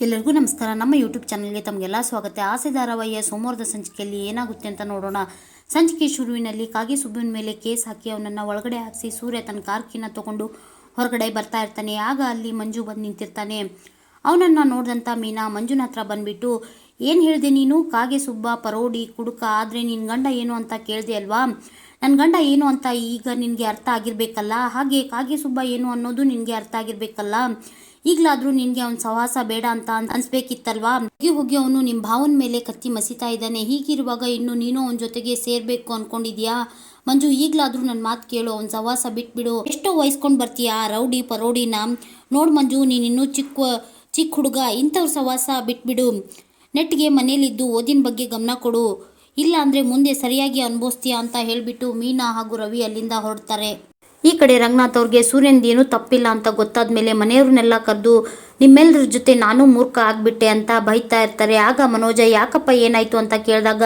ಎಲ್ಲರಿಗೂ ನಮಸ್ಕಾರ. ನಮ್ಮ ಯೂಟ್ಯೂಬ್ ಚಾನಲ್ಗೆ ತಮಗೆಲ್ಲ ಸ್ವಾಗತ. ಆಸೆ ಧಾರಾವಾಹಿಯ ಸೋಮವಾರದ ಸಂಚಿಕೆಯಲ್ಲಿ ಏನಾಗುತ್ತೆ ಅಂತ ನೋಡೋಣ. ಸಂಚಿಕೆ ಶುರುವಿನಲ್ಲಿ ಕಾಗೆ ಸುಬ್ಬಿನ ಮೇಲೆ ಕೇಸ್ ಹಾಕಿ ಅವನನ್ನು ಒಳಗಡೆ ಹಾಕಿಸಿ ಸೂರ್ಯ ತನ್ನ ಕಾರ್ಕಿನ ತಗೊಂಡು ಹೊರಗಡೆ ಬರ್ತಾ ಇರ್ತಾನೆ. ಆಗ ಅಲ್ಲಿ ಮಂಜು ಬಂದು ನಿಂತಿರ್ತಾನೆ. ಅವನನ್ನು ನೋಡಿದಂಥ ಮೀನಾ ಮಂಜುನ ಹತ್ರ ಬಂದ್ಬಿಟ್ಟು, ಏನು ಹೇಳಿದೆ ನೀನು? ಕಾಗೆ ಸುಬ್ಬ, ಪರೋಡಿ, ಕುಡುಕ, ಆದರೆ ನಿನ್ನ ಗಂಡ ಏನು ಅಂತ ಕೇಳಿದೆ ಅಲ್ವಾ? ನನ್ನ ಗಂಡ ಏನು ಅಂತ ಈಗ ನಿನಗೆ ಅರ್ಥ ಆಗಿರಬೇಕಲ್ಲ? ಹಾಗೆ ಕಾಗೆ ಸುಬ್ಬ ಏನು ಅನ್ನೋದು ನಿನಗೆ ಅರ್ಥ ಆಗಿರ್ಬೇಕಲ್ಲ? ಈಗಲಾದ್ರೂ ನಿನ್ಗೆ ಅವ್ನ್ ಸವಾಸ ಬೇಡ ಅಂತ ಅನ್- ಅನ್ಸ್ಬೇಕಿತ್ತಲ್ವಾ? ಹೋಗಿ ಹೋಗಿ ಅವನು ನಿಮ್ ಭಾವನ್ ಮೇಲೆ ಕತ್ತಿ ಮಸಿತಾ ಇದ್ದಾನೆ. ಹೀಗಿರುವಾಗ ಇನ್ನು ನೀನು ಅವನ ಜೊತೆಗೆ ಸೇರ್ಬೇಕು ಅನ್ಕೊಂಡಿದ್ಯಾ? ಮಂಜು, ಈಗ್ಲಾದ್ರೂ ನನ್ನ ಮಾತು ಕೇಳು. ಅವ್ನ್ ಸಹವಾಸ ಬಿಟ್ಬಿಡು. ಎಷ್ಟೋ ವಹಿಸ್ಕೊಂಡು ಬರ್ತೀಯಾ? ರೌಡಿ ಪರೋಡಿನ. ನೋಡ್ ಮಂಜು, ನೀನ್ ಇನ್ನೂ ಚಿಕ್ಕ ಚಿಕ್ಕ ಹುಡುಗ. ಇಂಥವ್ರ ಸಹವಾಸ ಬಿಟ್ಬಿಡು. ನೆಟ್ಗೆ ಮನೇಲಿದ್ದು ಓದಿನ ಬಗ್ಗೆ ಗಮನ ಕೊಡು. ಇಲ್ಲ ಅಂದರೆ ಮುಂದೆ ಸರಿಯಾಗಿ ಅನುಭವಿಸ್ತೀಯ ಅಂತ ಹೇಳ್ಬಿಟ್ಟು ಮೀನಾ ಹಾಗೂ ರವಿ ಅಲ್ಲಿಂದ ಹೊರಡ್ತಾರೆ. ಈ ಕಡೆ ರಂಗನಾಥ್ ಅವ್ರಿಗೆ ಸೂರ್ಯನದೇನು ತಪ್ಪಿಲ್ಲ ಅಂತ ಗೊತ್ತಾದ ಮೇಲೆ ಮನೆಯವ್ರನ್ನೆಲ್ಲ ಕರೆದು ನಿಮ್ಮೆಲ್ಲರ ಜೊತೆ ನಾನು ಮೂರ್ಖ ಆಗ್ಬಿಟ್ಟೆ ಅಂತ ಬೈತಾ ಇರ್ತಾರೆ. ಆಗ ಮನೋಜ, ಯಾಕಪ್ಪ ಏನಾಯ್ತು ಅಂತ ಕೇಳಿದಾಗ,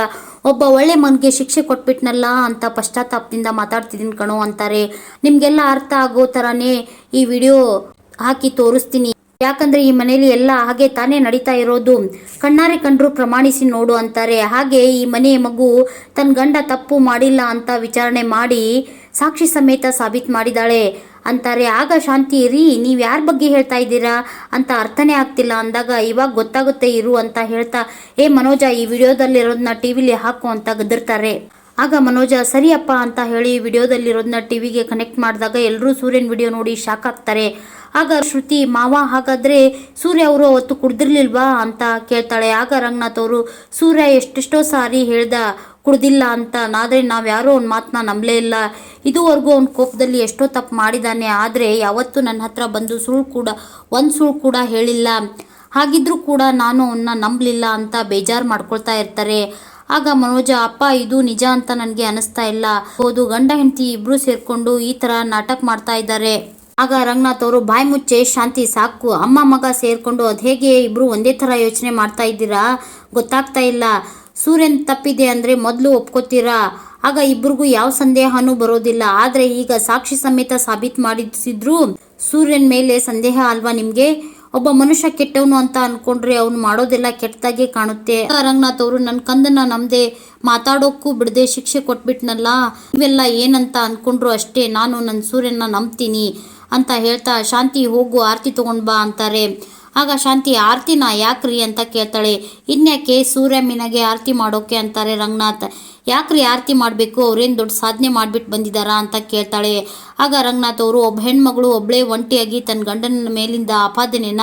ಒಬ್ಬ ಒಳ್ಳೆ ಮನ್ಗೆ ಶಿಕ್ಷೆ ಕೊಟ್ಬಿಟ್ನಲ್ಲ ಅಂತ ಪಶ್ಚಾತ್ತಾಪದಿಂದ ಮಾತಾಡ್ತಿದ್ದೀನಿ ಕಣೋ ಅಂತಾರೆ. ನಿಮಗೆಲ್ಲ ಅರ್ಥ ಆಗೋ ಥರನೇ ಈ ವಿಡಿಯೋ ಹಾಕಿ ತೋರಿಸ್ತೀನಿ. ಯಾಕಂದ್ರೆ ಈ ಮನೆಯಲ್ಲಿ ಎಲ್ಲ ಹಾಗೆ ತಾನೇ ನಡೀತಾ ಇರೋದು. ಕಣ್ಣಾರೆ ಕಂಡ್ರು ಪ್ರಮಾಣಿಸಿ ನೋಡು ಅಂತಾರೆ. ಹಾಗೆ ಈ ಮನೆ ಮಗು ತನ್ನ ಗಂಡ ತಪ್ಪು ಮಾಡಿಲ್ಲ ಅಂತ ವಿಚಾರಣೆ ಮಾಡಿ ಸಾಕ್ಷಿ ಸಮೇತ ಸಾಬೀತ್ ಮಾಡಿದಾಳೆ. ಅಂತಾರೆ, ಆಗ ಶಾಂತಿ ರೀ ನೀವು ಯಾರ ಬಗ್ಗೆ ಹೇಳ್ತಾ ಇದ್ದೀರಾ? ಅಂತ ಅರ್ಥನೇ ಆಗ್ತಿಲ್ಲ. ಅಂದಾಗ, ಇವಾಗ ಗೊತ್ತಾಗುತ್ತೆ, ಇರು ಅಂತ ಹೇಳ್ತಾ, ಏ ಮನೋಜ, ಈ ವಿಡಿಯೋದಲ್ಲಿರೋದನ್ನ ಟಿವಿಲಿ ಹಾಕು ಅಂತ ಗದರ್ತಾರೆ. ಆಗ ಮನೋಜ, ಸರಿಯಪ್ಪ ಅಂತ ಹೇಳಿ ವಿಡಿಯೋದಲ್ಲಿರೋದನ್ನ ಟಿವಿಗೆ ಕನೆಕ್ಟ್ ಮಾಡಿದಾಗ ಎಲ್ಲರೂ ಸೂರ್ಯನ ವಿಡಿಯೋ ನೋಡಿ ಶಾಕ್ ಆಗ್ತಾರೆ. ಆಗ ಶ್ರುತಿ, ಮಾವ, ಹಾಗಾದರೆ ಸೂರ್ಯ ಅವರು ಅವತ್ತು ಕುಡ್ದಿರ್ಲಿಲ್ವಾ? ಅಂತ ಕೇಳ್ತಾಳೆ. ಆಗ ರಂಗನಾಥ್ ಅವರು, ಸೂರ್ಯ, ಎಷ್ಟೆಷ್ಟೋ ಸಾರಿ ಹೇಳ್ದ ಕುಡ್ದಿಲ್ಲ ಅಂತ ಆದರೆ ನಾವು ಯಾರೋ ಅವ್ನ ಮಾತನ್ನ ನಂಬಲೇ ಇಲ್ಲ. ಇದುವರೆಗೂ ಅವ್ನ ಕೋಪದಲ್ಲಿ ಎಷ್ಟೋ ತಪ್ಪು ಮಾಡಿದ್ದಾನೆ ಆದರೆ ಯಾವತ್ತೂ ನನ್ನ ಹತ್ರ ಬಂದು ಸುಳ್ಳು ಕೂಡ, ಒಂದು ಸುಳ್ಳು ಕೂಡ ಹೇಳಿಲ್ಲ. ಹಾಗಿದ್ರೂ ಕೂಡ ನಾನು ಅವನ್ನ ನಂಬಲಿಲ್ಲ ಅಂತ ಬೇಜಾರು ಮಾಡ್ಕೊಳ್ತಾ ಇರ್ತಾರೆ. ಆಗ ಮನೋಜ, ಅಪ್ಪ, ಇದು ನಿಜ ಅಂತ ನನಗೆ ಅನಿಸ್ತಾ ಇಲ್ಲ. ಹೌದು, ಗಂಡ, ಹೆಂಡತಿ ಇಬ್ರು ಸೇರ್ಕೊಂಡು ಈ ತರ ನಾಟಕ ಮಾಡ್ತಾ ಇದ್ದಾರೆ. ಆಗ ರಂಗನಾಥ್ ಅವರು ಬಾಯಿ ಮುಚ್ಚೆ, ಶಾಂತಿ, ಸಾಕು. ಅಮ್ಮ, ಮಗ ಸೇರ್ಕೊಂಡು ಅದು ಹೇಗೆ ಇಬ್ರು ಒಂದೇ ತರ ಯೋಚನೆ ಮಾಡ್ತಾ ಇದ್ದೀರಾ? ಗೊತ್ತಾಗ್ತಾ ಇಲ್ಲ. ಸೂರ್ಯನ್ ತಪ್ಪಿದೆ ಅಂದ್ರೆ ಮೊದಲು ಒಪ್ಕೋತೀರಾ? ಆಗ ಇಬ್ರಿಗೂ ಯಾವ ಸಂದೇಹನೂ ಬರೋದಿಲ್ಲ. ಆದ್ರೆ ಈಗ ಸಾಕ್ಷಿ ಸಮೇತ ಸಾಬೀತ್ ಮಾಡಿಸಿದ್ರು ಸೂರ್ಯನ್ ಮೇಲೆ ಸಂದೇಹ ಅಲ್ವಾ ನಿಮ್ಗೆ? ಒಬ್ಬ ಮನುಷ್ಯ ಕೆಟ್ಟವನು ಅಂತ ಅನ್ಕೊಂಡ್ರೆ ಅವನು ಮಾಡೋದೆಲ್ಲ ಕೆಟ್ಟದಾಗೆ ಕಾಣುತ್ತೆ. ರಂಗನಾಥ್ ಅವರು ನನ್ನ ಕಂದನ್ನ ನಮ್ದೆ ಮಾತಾಡೋಕ್ಕೂ ಬಿಡದೆ, ಶಿಕ್ಷೆ ಕೊಟ್ಬಿಟ್ನಲ್ಲ ಇವೆಲ್ಲ ಏನಂತ ಅನ್ಕೊಂಡ್ರು ಅಷ್ಟೇ, ನಾನು ನನ್ನ ಸೂರ್ಯನ ನಂಬ್ತೀನಿ ಅಂತ ಹೇಳ್ತಾ ಶಾಂತಿ ಹೋಗು, ಆರತಿ ತಗೊಂಡ್ ಬಾ ಅಂತಾರೆ. ಆಗ ಶಾಂತಿ, ಆರತಿನ ಯಾಕ್ರಿ? ಅಂತ ಕೇಳ್ತಾಳೆ. ಇನ್ಯಾಕೆ? ಸೂರ್ಯ ಮೀನಾಗೆ ಆರತಿ ಮಾಡೋಕೆ ಅಂತಾರೆ ರಂಗನಾಥ್. ಯಾಕ್ರಿ ಆರತಿ ಮಾಡಬೇಕು? ಅವ್ರೇನು ದೊಡ್ಡ ಸಾಧನೆ ಮಾಡಿಬಿಟ್ಟು ಬಂದಿದ್ದಾರಾ ಅಂತ ಕೇಳ್ತಾಳೆ. ಆಗ ರಂಗನಾಥ್ ಅವರು ಒಬ್ಬ ಹೆಣ್ಮಗಳು ಒಬ್ಬಳೇ ಒಂಟಿಯಾಗಿ ತನ್ನ ಗಂಡನ ಮೇಲಿಂದ ಆಪಾದನೆನ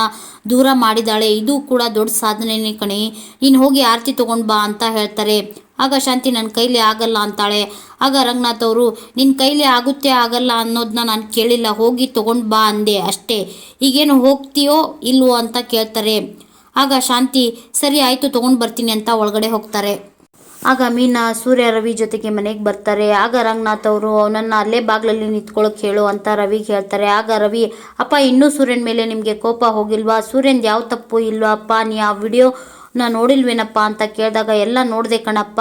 ದೂರ ಮಾಡಿದಾಳೆ. ಇದು ಕೂಡ ದೊಡ್ಡ ಸಾಧನೆನೇ ಕಣೆ. ನೀನು ಹೋಗಿ ಆರತಿ ತೊಗೊಂಡು ಬಾ ಅಂತ ಹೇಳ್ತಾರೆ. ಆಗ ಶಾಂತಿ ನನ್ನ ಕೈಲಿ ಆಗಲ್ಲ ಅಂತಾಳೆ. ಆಗ ರಂಗನಾಥ್ ಅವರು ನಿನ್ನ ಕೈಲಿ ಆಗುತ್ತೆ, ಆಗಲ್ಲ ಅನ್ನೋದನ್ನ ನಾನು ಕೇಳಿಲ್ಲ. ಹೋಗಿ ತೊಗೊಂಡು ಬಾ ಅಂದೆ ಅಷ್ಟೇ. ಈಗೇನು ಹೋಗ್ತೀಯೋ ಇಲ್ವೋ ಅಂತ ಕೇಳ್ತಾರೆ. ಆಗ ಶಾಂತಿ, ಸರಿ, ಆಯಿತು, ತೊಗೊಂಡು ಬರ್ತೀನಿ ಅಂತ ಒಳಗಡೆ ಹೋಗ್ತಾರೆ. ಆಗ ಮೀನಾ ಸೂರ್ಯ ರವಿ ಜೊತೆಗೆ ಮನೆಗೆ ಬರ್ತಾರೆ. ಆಗ ರಂಗನಾಥ್ ಅವರು, ಅವನನ್ನು ಅಲ್ಲೇ ಬಾಗ್ಲಲ್ಲಿ ನಿಂತ್ಕೊಳ್ಳೋಕೆ ಹೇಳು ಅಂತ ರವಿಗೆ ಹೇಳ್ತಾರೆ. ಆಗ ರವಿ, ಅಪ್ಪ, ಇನ್ನೂ ಸೂರ್ಯನ ಮೇಲೆ ನಿಮಗೆ ಕೋಪ ಹೋಗಿಲ್ವಾ? ಸೂರ್ಯನ್ ಯಾವ ತಪ್ಪು ಇಲ್ವಾ? ಅಪ್ಪ, ನೀ ಆ ವಿಡಿಯೋ ನಾ ನೋಡಿಲ್ವೇನಪ್ಪ? ಅಂತ ಕೇಳಿದಾಗ, ಎಲ್ಲ ನೋಡಿದೆ ಕಣಪ್ಪ.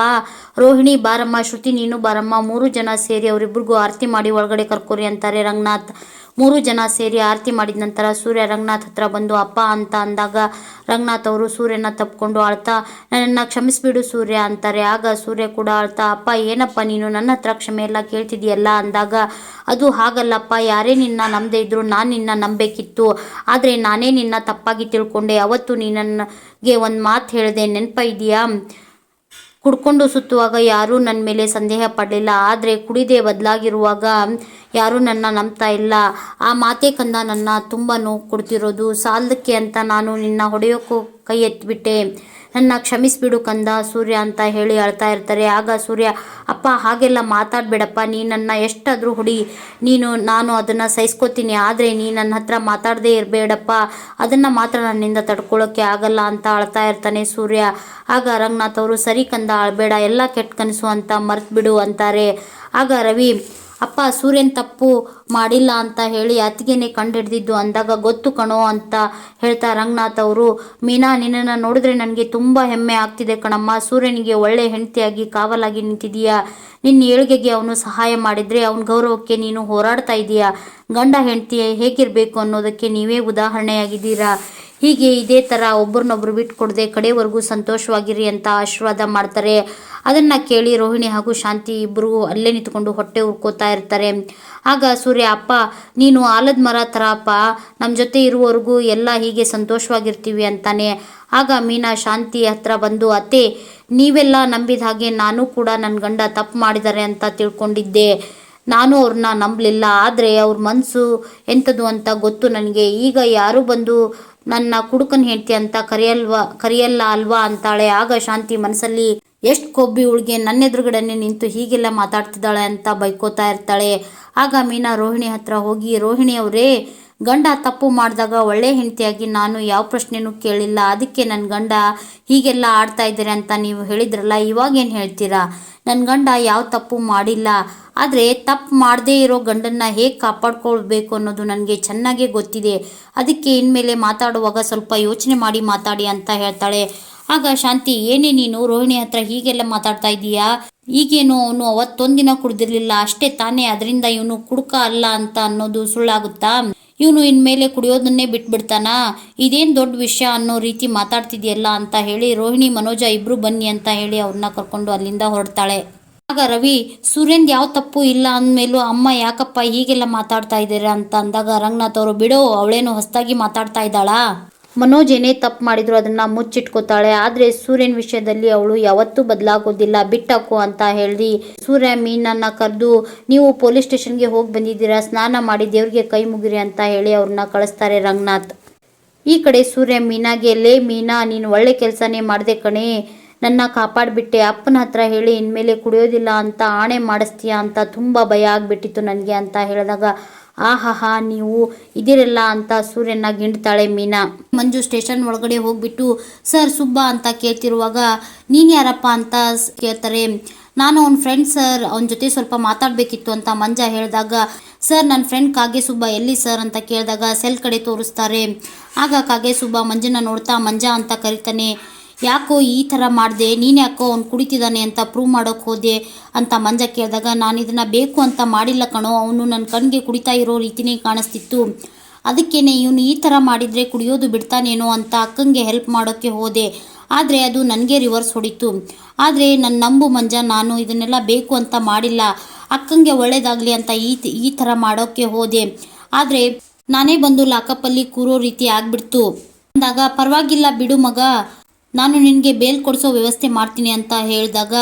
ರೋಹಿಣಿ, ಬಾರಮ್ಮ, ಶ್ರುತಿ, ನೀನು, ಬಾರಮ್ಮ ಮೂರು ಜನ ಸೇರಿ ಅವರಿಬ್ಬರಿಗೂ ಆರತಿ ಮಾಡಿ ಒಳಗಡೆ ಕರ್ಕೋರಿ ಅಂತಾರೆ ರಂಗನಾಥ್. ಮೂರು ಜನ ಸೇರಿ ಆರತಿ ಮಾಡಿದ ನಂತರ ಸೂರ್ಯ ರಂಗನಾಥ್ ಹತ್ರ ಬಂದು, ಅಪ್ಪ ಅಂತ ಅಂದಾಗ ರಂಗನಾಥ್ ಅವರು ಸೂರ್ಯನ ತಪ್ಪಿಕೊಂಡು ಅಳ್ತಾ ನನ್ನನ್ನು ಕ್ಷಮಿಸ್ಬಿಡು ಸೂರ್ಯ ಅಂತಾರೆ. ಆಗ ಸೂರ್ಯ ಕೂಡ ಅಳ್ತಾ ಅಪ್ಪ, ಏನಪ್ಪ ನೀನು? ನನ್ನ ಹತ್ರ ಕ್ಷಮೆ ಎಲ್ಲ ಕೇಳ್ತಿದ್ಯಲ್ಲ ಅಂದಾಗ, ಅದು ಹಾಗಲ್ಲಪ್ಪ, ಯಾರೇ ನಿನ್ನ ನಂಬದೇ ಇದ್ರು ನಾನು ನಿನ್ನ ನಂಬಬೇಕಿತ್ತು. ಆದರೆ ನಾನೇ ನಿನ್ನ ತಪ್ಪಾಗಿ ತಿಳ್ಕೊಂಡೆ. ಅವತ್ತು ನೀ ನನಗೆ ಒಂದು ಮಾತು ಹೇಳಿದೆ, ನೆನಪ ಇದೆಯಾ ಕುಡ್ಕೊಂಡು ಸುತ್ತುವಾಗ ಯಾರೂ ನನ್ನ ಮೇಲೆ ಸಂದೇಹ ಪಡಲಿಲ್ಲ. ಆದರೆ ಕುಡಿದೇ ಬದಲಾಗಿರುವಾಗ ಯಾರೂ ನನ್ನ ನಂಬ್ತಾ ಇಲ್ಲ. ಆ ಮಾತೆ ಕಂದ ನನ್ನ ತುಂಬ ನೋವು ಕೊಡ್ತಿರೋದು. ಸಾಲದಕ್ಕೆ ಅಂತ ನಾನು ನಿನ್ನ ಹೊಡೆಯೋಕ್ಕೂ ಕೈ ಎತ್ತಿಬಿಟ್ಟೆ ನನ್ನ ಕ್ಷಮಿಸ್ಬಿಡು ಕಂದ. ಸೂರ್ಯ ಅಂತ ಹೇಳಿ ಅಳ್ತಾ ಇರ್ತಾರೆ. ಆಗ ಸೂರ್ಯ, ಅಪ್ಪ, ಹಾಗೆಲ್ಲ ಮಾತಾಡಬೇಡಪ್ಪ. ನೀ ನನ್ನ ಎಷ್ಟಾದರೂ ಹುಡಿ. ನೀನು, ನಾನು ಅದನ್ನು ಸಹಿಸ್ಕೋತೀನಿ. ಆದರೆ ನೀ ನನ್ನ ಹತ್ರ ಮಾತಾಡದೇ ಇರಬೇಡಪ್ಪ. ಅದನ್ನು ಮಾತ್ರ ನನ್ನಿಂದ ತಡ್ಕೊಳ್ಳೋಕ್ಕೆ ಆಗಲ್ಲ ಅಂತ ಅಳ್ತಾ ಇರ್ತಾನೆ ಸೂರ್ಯ. ಆಗ ರಂಗನಾಥ್ ಅವರು, ಸರಿ ಕಂದ, ಅಳಬೇಡ. ಎಲ್ಲ ಕೆಟ್ಟ ಕನಸು ಅಂತ ಮರ್ತ್ಬಿಡು ಅಂತಾರೆ. ಆಗ ರವಿ ಅಪ್ಪ, ಸೂರ್ಯನ್ ತಪ್ಪು ಮಾಡಿಲ್ಲ ಅಂತ ಹೇಳಿ ಅತ್ತಿಗೆನೆ ಕಂಡಿಡ್ದಿದ್ದು. ಅಂದಾಗ, ಗೊತ್ತು ಕಣೋ ಅಂತ ಹೇಳ್ತಾ ರಂಗನಾಥ್ ಅವರು, ಮೀನಾ, ನಿನ್ನನ್ನು ನೋಡಿದ್ರೆ ನನಗೆ ತುಂಬ ಹೆಮ್ಮೆ ಆಗ್ತಿದೆ ಕಣಮ್ಮ. ಸೂರ್ಯನಿಗೆ ಒಳ್ಳೆ ಹೆಂಡತಿಯಾಗಿ ಕಾವಲಾಗಿ ನಿಂತಿದೀಯಾ ನಿನ್ನ ಏಳಿಗೆಗೆ ಅವನು ಸಹಾಯ ಮಾಡಿದ್ರೆ ಅವನ ಗೌರವಕ್ಕೆ ನೀನು ಹೋರಾಡ್ತಾ ಇದೀಯಾ? ಗಂಡ ಹೆಂಡತಿ ಹೇಗಿರಬೇಕು ಅನ್ನೋದಕ್ಕೆ ನೀವೇ ಉದಾಹರಣೆಯಾಗಿದ್ದೀರಾ? ಹೀಗೆ ಇದೇ ಥರ ಒಬ್ರನ್ನೊಬ್ರು ಬಿಟ್ಕೊಡದೆ ಕಡೆವರೆಗೂ ಸಂತೋಷವಾಗಿರಿ ಅಂತ ಆಶೀರ್ವಾದ ಮಾಡ್ತಾರೆ. ಅದನ್ನ ಕೇಳಿ ರೋಹಿಣಿ ಹಾಗೂ ಶಾಂತಿ ಇಬ್ಬರು ಅಲ್ಲೇ ನಿಂತ್ಕೊಂಡು ಹೊಟ್ಟೆ ಉರ್ಕೋತಾ ಇರ್ತಾರೆ. ಆಗ ಸೂರ್ಯ, ಅಪ್ಪ, ನೀನು ಆಲದ ಮರ ಥರ ಅಪ್ಪ. ನಮ್ಮ ಜೊತೆ ಇರುವವರೆಗೂ ಎಲ್ಲ ಹೀಗೆ ಸಂತೋಷವಾಗಿರ್ತೀವಿ ಅಂತಾನೆ. ಆಗ ಮೀನಾ ಶಾಂತಿ ಹತ್ರ ಬಂದು, ಅತ್ತೆ, ನೀವೆಲ್ಲ ನಂಬಿದ ಹಾಗೆ ನಾನು ಕೂಡ ನನ್ನ ಗಂಡ ತಪ್ಪು ಮಾಡಿದ್ದಾರೆ ಅಂತ ತಿಳ್ಕೊಂಡಿದ್ದೆ. ನಾನು ಅವ್ರನ್ನ ನಂಬಲಿಲ್ಲ. ಆದರೆ ಅವ್ರ ಮನಸ್ಸು ಎಂಥದ್ದು ಅಂತ ಗೊತ್ತು ನನಗೆ. ಈಗ ಯಾರು ಬಂದು ನನ್ನ ಕುಡುಕನ ಹೇಳ್ತಿ ಅಂತ ಕರೆಯಲ್ವಾ, ಕರೆಯಲ್ಲ ಅಲ್ವಾ ಅಂತಾಳೆ. ಆಗ ಶಾಂತಿ ಮನಸ್ಸಲ್ಲಿ ಎಷ್ಟು ಕೊಬ್ಬಿ ಹುಡುಗಿ ನನ್ನ ಎದುರುಗಡೆನೆ ನಿಂತು ಹೀಗೆಲ್ಲ ಮಾತಾಡ್ತಿದ್ದಾಳೆ ಅಂತ ಬೈಕೋತಾ ಇರ್ತಾಳೆ. ಆಗ ಮೀನಾ ರೋಹಿಣಿ ಹತ್ರ ಹೋಗಿ, ರೋಹಿಣಿ ಅವರೇ, ಗಂಡ ತಪ್ಪು ಮಾಡಿದಾಗ ಒಳ್ಳೆ ಹೆಂಡತಿಯಾಗಿ ನಾನು ಯಾವ ಪ್ರಶ್ನೆನೂ ಕೇಳಿಲ್ಲ. ಅದಕ್ಕೆ ನನ್ನ ಗಂಡ ಹೀಗೆಲ್ಲ ಆಡ್ತಾ ಇದ್ದಾರೆ ಅಂತ ನೀವು ಹೇಳಿದ್ರಲ್ಲ ಇವಾಗೇನು ಹೇಳ್ತೀರಾ? ನನ್ನ ಗಂಡ ಯಾವ ತಪ್ಪು ಮಾಡಿಲ್ಲ. ಆದರೆ ತಪ್ಪು ಮಾಡದೇ ಇರೋ ಗಂಡನ್ನ ಹೇಗೆ ಕಾಪಾಡ್ಕೊಳ್ಬೇಕು ಅನ್ನೋದು ನನಗೆ ಚೆನ್ನಾಗೇ ಗೊತ್ತಿದೆ. ಅದಕ್ಕೆ ಇನ್ಮೇಲೆ ಮಾತಾಡುವಾಗ ಸ್ವಲ್ಪ ಯೋಚನೆ ಮಾಡಿ ಮಾತಾಡಿ ಅಂತ ಹೇಳ್ತಾಳೆ. ಆಗ ಶಾಂತಿ, ಏನೇ ನೀನು, ರೋಹಿಣಿ ಹತ್ರ ಹೀಗೆಲ್ಲ ಮಾತಾಡ್ತಾ ಇದೀಯಾ? ಈಗೇನು ಅವನು ಅವತ್ತೊಂದಿನ ಕುಡ್ದಿರ್ಲಿಲ್ಲ, ಅಷ್ಟೇ ತಾನೇ, ಅದರಿಂದ ಇವನು ಕುಡ್ಕ ಅಲ್ಲ ಅಂತ ಅನ್ನೋದು ಸುಳ್ಳಾಗುತ್ತಾ? ಇವನು ಇನ್ಮೇಲೆ ಕುಡಿಯೋದನ್ನೇ ಬಿಟ್ಬಿಡ್ತಾನ? ಇದೇನು ದೊಡ್ಡ ವಿಷಯ ಅನ್ನೋ ರೀತಿ ಮಾತಾಡ್ತಿದ್ಯಲ್ಲ ಅಂತ ಹೇಳಿ ರೋಹಿಣಿ, ಮನೋಜ ಇಬ್ರು ಬನ್ನಿ ಅಂತ ಹೇಳಿ ಅವ್ರನ್ನ ಕರ್ಕೊಂಡು ಅಲ್ಲಿಂದ ಹೊರಡ್ತಾಳೆ. ಆಗ ರವಿ ಸೂರ್ಯಂದ್ ಯಾವ ತಪ್ಪು ಇಲ್ಲ ಅಂದಮೇಲೂ ಅಮ್ಮ ಯಾಕಪ್ಪ ಹೀಗೆಲ್ಲ ಮಾತಾಡ್ತಾ ಇದ್ದೀರಾ ಅಂತ ಅಂದಾಗ, ರಂಗನಾಥ್ ಅವರು ಬಿಡೋ, ಅವಳೇನು ಹೊಸದಾಗಿ ಮಾತಾಡ್ತಾ ಇದ್ದಾಳಾ? ಮನೋಜ್ ಏನೇ ತಪ್ಪು ಮಾಡಿದ್ರು ಅದನ್ನ ಮುಚ್ಚಿಟ್ಕೋತಾಳೆ, ಆದ್ರೆ ಸೂರ್ಯನ ವಿಷಯದಲ್ಲಿ ಅವಳು ಯಾವತ್ತೂ ಬದಲಾಗೋದಿಲ್ಲ. ಬಿಟ್ಟಾಕು ಅಂತ ಹೇಳಿ ಸೂರ್ಯ ಮೀನನ್ನ ಕರೆದು, ನೀವು ಪೊಲೀಸ್ ಸ್ಟೇಷನ್ಗೆ ಹೋಗಿ ಬಂದಿದ್ದೀರಾ, ಸ್ನಾನ ಮಾಡಿ ದೇವ್ರಿಗೆ ಕೈ ಮುಗಿರಿ ಅಂತ ಹೇಳಿ ಅವ್ರನ್ನ ಕಳಿಸ್ತಾರೆ ರಂಗನಾಥ್. ಈ ಕಡೆ ಸೂರ್ಯ ಮೀನಾಗೆ, ಲೇ ಮೀನಾ, ನೀನು ಒಳ್ಳೆ ಕೆಲಸನೇ ಮಾಡಿದೆ ಕಣೆ, ನನ್ನ ಕಾಪಾಡಿಬಿಟ್ಟೆ, ಅಪ್ಪನ ಹತ್ರ ಹೇಳಿ ಇನ್ಮೇಲೆ ಕುಡಿಯೋದಿಲ್ಲ ಅಂತ, ಆಣೆ ಮಾಡಿಸ್ತೀಯಾ ಅಂತ ತುಂಬ ಭಯ ಆಗಿಬಿಟ್ಟಿತ್ತು ನನಗೆ ಅಂತ ಹೇಳಿದಾಗ ಆಹಾಹಾ, ನೀವು ಇದಿರಲ್ಲ ಅಂತ ಸೂರ್ಯನ ಗಿಂಡ್ತಾಳೆ ಮೀನಾ. ಮಂಜು ಸ್ಟೇಷನ್ ಒಳಗಡೆ ಹೋಗ್ಬಿಟ್ಟು, ಸರ್, ಸುಬ್ಬ ಅಂತ ಕೇಳ್ತಿರುವಾಗ, ನೀನು ಯಾರಪ್ಪ ಅಂತ ಕೇಳ್ತಾರೆ. ನಾನು ಅವ್ನ ಫ್ರೆಂಡ್ ಸರ್, ಅವನ ಜೊತೆ ಸ್ವಲ್ಪ ಮಾತಾಡಬೇಕಿತ್ತು ಅಂತ ಮಂಜ ಹೇಳಿದಾಗ, ಸರ್ ನನ್ನ ಫ್ರೆಂಡ್ ಕಾಗೆ ಸುಬ್ಬ ಎಲ್ಲಿ, ಸರ್? ಅಂತ ಕೇಳಿದಾಗ, ಸೆಲ್ ಕಡೆ ತೋರಿಸ್ತಾರೆ. ಆಗ ಕಾಗೆ ಸುಬ್ಬ ಮಂಜನ ನೋಡ್ತಾ, ಮಂಜ ಅಂತ ಕರಿತಾನೆ. ಯಾಕೋ ಈ ಥರ ಮಾಡಿದೆ? ನೀನು ಯಾಕೋ ಅವ್ನು ಕುಡಿತಿದ್ದಾನೆ ಅಂತ ಪ್ರೂವ್ ಮಾಡೋಕೆ ಹೋದೆ ಅಂತ ಮಂಜ ಕೇಳಿದಾಗ, ನಾನು ಇದನ್ನು ಬೇಕು ಅಂತ ಮಾಡಿಲ್ಲ ಕಣೋ, ಅವನು ನನ್ನ ಕಣ್ಣಿಗೆ ಕುಡಿತಾ ಇರೋ ರೀತಿನೇ ಕಾಣಿಸ್ತಿತ್ತು. ಅದಕ್ಕೇನೆ ಇವನು ಈ ಥರ ಮಾಡಿದರೆ ಕುಡಿಯೋದು ಬಿಡ್ತಾನೇನೋ ಅಂತ ಅಕ್ಕಂಗೆ ಹೆಲ್ಪ್ ಮಾಡೋಕ್ಕೆ ಹೋದೆ. ಆದರೆ ಅದು ನನಗೆ ರಿವರ್ಸ್ ಹೊಡಿತು. ಆದರೆ ನನ್ನ ನಂಬು ಮಂಜ, ನಾನು ಇದನ್ನೆಲ್ಲ ಬೇಕು ಅಂತ ಮಾಡಿಲ್ಲ. ಅಕ್ಕಂಗೆ ಒಳ್ಳೇದಾಗಲಿ ಅಂತ ಈ ಈ ಥರ ಮಾಡೋಕ್ಕೆ ಹೋದೆ. ಆದರೆ ನಾನೇ ಬಂದು ಲಾಕಪ್ಪಲ್ಲಿ ಕೂರೋ ರೀತಿ ಆಗ್ಬಿಡ್ತು. ಅಂದಾಗ, ಪರವಾಗಿಲ್ಲ ಬಿಡು ಮಗ. ನಾನು ನಿನಗೆ ಬೇಲ್ ಕೊಡಿಸೋ ವ್ಯವಸ್ಥೆ ಮಾಡ್ತೀನಿ ಅಂತ ಹೇಳಿದಾಗ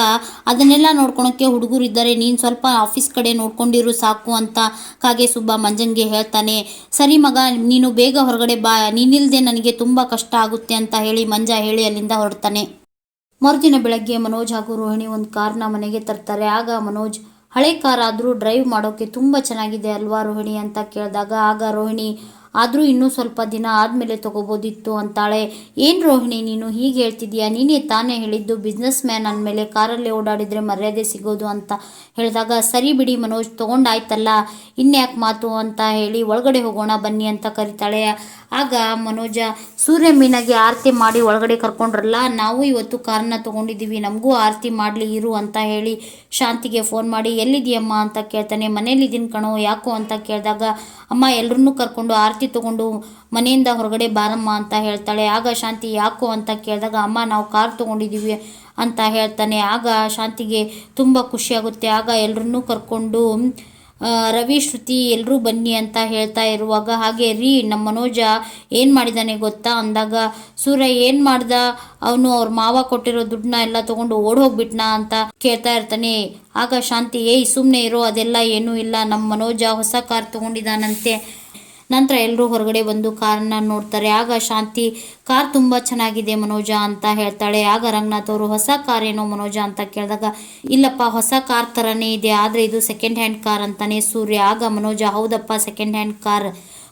ಅದನ್ನೆಲ್ಲ ನೋಡ್ಕೊಳೋಕ್ಕೆ ಹುಡುಗರು ಇದ್ದಾರೆ. ನೀನು ಸ್ವಲ್ಪ ಆಫೀಸ್ ಕಡೆ ನೋಡ್ಕೊಂಡಿರು ಸಾಕು ಅಂತ ಕಾಗೆ ಸುಬ್ಬ ಮಂಜಂಗೆ ಹೇಳ್ತಾನೆ. ಸರಿ ಮಗ, ನೀನು ಬೇಗ ಹೊರಗಡೆ ಬಾ. ನೀನಿಲ್ಲದೆ ನನಗೆ ತುಂಬ ಕಷ್ಟ ಆಗುತ್ತೆ ಅಂತ ಹೇಳಿ ಮಂಜ ಹೇಳಿ ಅಲ್ಲಿಂದ ಹೊರಡ್ತಾನೆ. ಮರುದಿನ ಬೆಳಗ್ಗೆ ಮನೋಜ್ ಹಾಗೂ ರೋಹಿಣಿ ಒಂದು ಕಾರ್ನ ಮನೆಗೆ ತರ್ತಾರೆ. ಆಗ ಮನೋಜ್, ಹಳೆ ಕಾರ್ ಆದರೂ ಡ್ರೈವ್ ಮಾಡೋಕ್ಕೆ ತುಂಬ ಚೆನ್ನಾಗಿದೆ ಅಲ್ವಾ ರೋಹಿಣಿ ಅಂತ ಕೇಳಿದಾಗ, ಆಗ ರೋಹಿಣಿ ಆದರೂ ಇನ್ನೂ ಸ್ವಲ್ಪ ದಿನ ಆದಮೇಲೆ ತಗೋಬೋದಿತ್ತು ಅಂತಾಳೆ. ಏನು ರೋಹಿಣಿ, ನೀನು ಹೀಗೆ ಹೇಳ್ತಿದ್ಯಾ? ನೀನೇ ತಾನೇ ಹೇಳಿದ್ದು ಬಿಸ್ನೆಸ್ ಮ್ಯಾನ್ ಅಂದಮೇಲೆ ಕಾರಲ್ಲಿ ಓಡಾಡಿದರೆ ಮರ್ಯಾದೆ ಸಿಗೋದು ಅಂತ ಹೇಳಿದಾಗ, ಸರಿ ಬಿಡಿ ಮನೋಜ್, ತೊಗೊಂಡಾಯ್ತಲ್ಲ, ಇನ್ಯಾಕೆ ಮಾತು ಅಂತ ಹೇಳಿ ಒಳಗಡೆ ಹೋಗೋಣ ಬನ್ನಿ ಅಂತ ಕರಿತಾಳೆ. ಆಗ ಮನೋಜ ಸೂರ್ಯ ಮೀನಾಗೆ ಆರತಿ ಮಾಡಿ ಒಳಗಡೆ ಕರ್ಕೊಂಡ್ರಲ್ಲ, ನಾವು ಇವತ್ತು ಕಾರನ್ನ ತೊಗೊಂಡಿದ್ದೀವಿ, ನಮಗೂ ಆರತಿ ಮಾಡಲಿ, ಇರು ಅಂತ ಹೇಳಿ ಶಾಂತಿಗೆ ಫೋನ್ ಮಾಡಿ ಎಲ್ಲಿದೆಯಮ್ಮ ಅಂತ ಕೇಳ್ತಾನೆ. ಮನೇಲಿದ್ದೀನಿ ಕಣೋ, ಯಾಕೋ? ಅಂತ ಕೇಳಿದಾಗ, ಅಮ್ಮ ಎಲ್ಲರನ್ನೂ ಕರ್ಕೊಂಡು ಆರತಿ ತೊಗೊಂಡು ಮನೆಯಿಂದ ಹೊರಗಡೆ ಬಾರಮ್ಮ ಅಂತ ಹೇಳ್ತಾಳೆ. ಆಗ ಶಾಂತಿ, ಯಾಕೋ? ಅಂತ ಕೇಳಿದಾಗ, ಅಮ್ಮ, ನಾವು ಕಾರ್ ತೊಗೊಂಡಿದ್ದೀವಿ ಅಂತ ಹೇಳ್ತಾನೆ. ಆಗ ಶಾಂತಿಗೆ ತುಂಬ ಖುಷಿಯಾಗುತ್ತೆ. ಆಗ ಎಲ್ಲರನ್ನೂ ಕರ್ಕೊಂಡು ರವಿ, ಶ್ರುತಿ ಎಲ್ಲರೂ ಬನ್ನಿ ಅಂತ ಹೇಳ್ತಾ ಇರುವಾಗ ಹಾಗೆ ರೀ, ನಮ್ಮ ಮನೋಜ ಏನು ಮಾಡಿದ್ದಾನೆ ಗೊತ್ತಾ? ಅಂದಾಗ ಸೂರ್ಯ ಏನು ಮಾಡ್ದ? ಅವನು ಅವ್ರ ಮಾವ ಕೊಟ್ಟಿರೋ ದುಡ್ಡನ್ನ ಎಲ್ಲ ತೊಗೊಂಡು ಓಡ್ ಹೋಗ್ಬಿಟ್ನಾ ಅಂತ ಕೇಳ್ತಾ ಇರ್ತಾನೆ. ಆಗ ಶಾಂತಿ, ಏಯ್ ಸುಮ್ಮನೆ ಇರೋ, ಅದೆಲ್ಲ ಏನೂ ಇಲ್ಲ. ನಮ್ಮ ಮನೋಜ ಹೊಸ ಕಾರ್ ತಗೊಂಡಿದ್ದಾನಂತೆ ನಂತರ ಎಲ್ಲರೂ ಹೊರಗಡೆ ಬಂದು ಕಾರನ್ನ ನೋಡ್ತಾರೆ. ಆಗ ಶಾಂತಿ ಕಾರ್ ತುಂಬ ಚೆನ್ನಾಗಿದೆ ಮನೋಜ ಅಂತ ಹೇಳ್ತಾಳೆ. ಆಗ ರಂಗನಾಥ್ ಅವರು, ಹೊಸ ಕಾರ್ ಏನೋ ಮನೋಜ ಅಂತ ಕೇಳಿದಾಗ, ಇಲ್ಲಪ್ಪ, ಹೊಸ ಕಾರ್ ಥರನೇ ಇದೆ, ಆದರೆ ಇದು ಸೆಕೆಂಡ್ ಹ್ಯಾಂಡ್ ಕಾರ್ ಅಂತಾನೆ ಸೂರ್ಯ. ಆಗ ಮನೋಜ, ಹೌದಪ್ಪ ಸೆಕೆಂಡ್ ಹ್ಯಾಂಡ್ ಕಾರ್.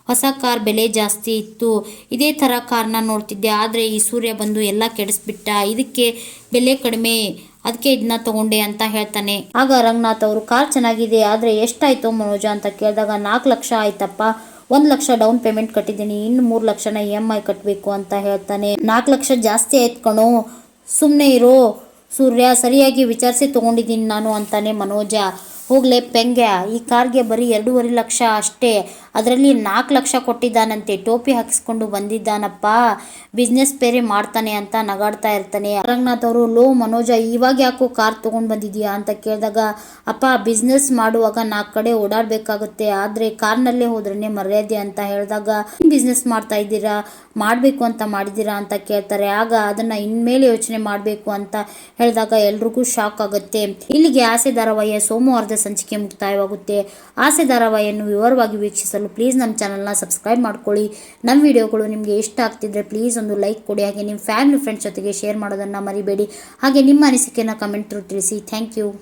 ಹೊಸ ಕಾರ್ ಬೆಲೆ ಜಾಸ್ತಿ ಇತ್ತು. ಇದೇ ಥರ ಕಾರ್ನ ನೋಡ್ತಿದ್ದೆ, ಆದರೆ ಈ ಸೂರ್ಯ ಬಂದು ಎಲ್ಲ ಕೆಡಿಸ್ಬಿಟ್ಟ. ಇದಕ್ಕೆ ಬೆಲೆ ಕಡಿಮೆ, ಅದಕ್ಕೆ ಇದನ್ನ ತಗೊಂಡೆ ಅಂತ ಹೇಳ್ತಾನೆ. ಆಗ ರಂಗನಾಥ್ ಅವರು, ಕಾರ್ ಚೆನ್ನಾಗಿದೆ, ಆದರೆ ಎಷ್ಟಾಯ್ತು ಮನೋಜ? ಅಂತ ಕೇಳಿದಾಗ, ನಾಲ್ಕು ಲಕ್ಷ ಆಯ್ತಪ್ಪ. ಒಂದು ಲಕ್ಷ ಡೌನ್ ಪೇಮೆಂಟ್ ಕಟ್ಟಿದ್ದೀನಿ, ಇನ್ನು ಮೂರು ಲಕ್ಷನ ಇ ಎಂ ಐ ಕಟ್ಟಬೇಕು ಅಂತ ಹೇಳ್ತಾನೆ. ನಾಲ್ಕು ಲಕ್ಷ ಜಾಸ್ತಿ ಆಯ್ತು ಕಣೋ. ಸುಮ್ಮನೆ ಇರೋ. ಸೂರ್ಯ, ಸರಿಯಾಗಿ ವಿಚಾರಿಸಿ ತೊಗೊಂಡಿದ್ದೀನಿ ನಾನು ಅಂತಾನೆ ಮನೋಜ. ಹೋಗ್ಲೆ ಪೆಂಗ್ಯ, ಈ ಕಾರ್ಗೆ ಬರೀ ಎರಡೂವರೆ ಲಕ್ಷ ಅಷ್ಟೇ. ಅದರಲ್ಲಿ ನಾಲ್ಕು ಲಕ್ಷ ಕೊಟ್ಟಿದ್ದಾನಂತೆ. ಟೋಪಿ ಹಾಕಿಸ್ಕೊಂಡು ಬಂದಿದ್ದಾನಪ್ಪ. ಬಿಸ್ನೆಸ್ ಬೇರೆ ಮಾಡ್ತಾನೆ ಅಂತ ನಗಾಡ್ತಾ ಇರ್ತಾನೆ. ರಂಗನಾಥ್ ಅವರು, ಲೋ ಮನೋಜ, ಇವಾಗ ಯಾಕೋ ಕಾರ್ ತಗೊಂಡ್ ಬಂದಿದ್ಯಾ? ಅಂತ ಕೇಳಿದಾಗ, ಅಪ್ಪ ಬಿಸ್ನೆಸ್ ಮಾಡುವಾಗ ನಾಲ್ಕು ಕಡೆ ಓಡಾಡಬೇಕಾಗುತ್ತೆ. ಆದರೆ ಕಾರ್ನಲ್ಲೇ ಹೋದ್ರೇನೆ ಮರ್ಯಾದೆ ಅಂತ ಹೇಳಿದಾಗ ಬಿಸ್ನೆಸ್ ಮಾಡ್ತಾ ಇದ್ದೀರಾ? ಮಾಡಬೇಕು ಅಂತ ಮಾಡಿದ್ದೀರಾ? ಅಂತ ಕೇಳ್ತಾರೆ. ಆಗ ಅದನ್ನ ಇನ್ಮೇಲೆ ಯೋಚನೆ ಮಾಡಬೇಕು ಅಂತ ಹೇಳಿದಾಗ ಎಲ್ರಿಗೂ ಶಾಕ್ ಆಗುತ್ತೆ. ಇಲ್ಲಿಗೆ ಆಸೆ ಧಾರಾವಾಹಿಯ ಸೋಮವಾರದ ಸಂಚಿಕೆ ಮುಕ್ತಾಯವಾಗುತ್ತೆ. ಆಸೆ ಧಾರಾವಾಹಿಯನ್ನು ವಿವರವಾಗಿ ವೀಕ್ಷಿಸಲು ಪ್ಲೀಸ್ ನಮ್ಮ ಚಾನಲ್ನ ಸಬ್ಸ್ಕ್ರೈಬ್ ಮಾಡ್ಕೊಳ್ಳಿ. ನಮ್ಮ ವಿಡಿಯೋಗಳು ನಿಮಗೆ ಇಷ್ಟ ಆಗ್ತಿದ್ರೆ ಪ್ಲೀಸ್ ಒಂದು ಲೈಕ್ ಕೊಡಿ. ಹಾಗೆ ನಿಮ್ಮ ಫ್ಯಾಮಿಲಿ ಫ್ರೆಂಡ್ಸ್ ಜೊತೆಗೆ ಶೇರ್ ಮಾಡೋದನ್ನು ಮರಿಬೇಡಿ. ಹಾಗೆ ನಿಮ್ಮ ಅನಿಸಿಕೆಯನ್ನು ಕಮೆಂಟ್ ತಿಳಿಸಿ. Thank you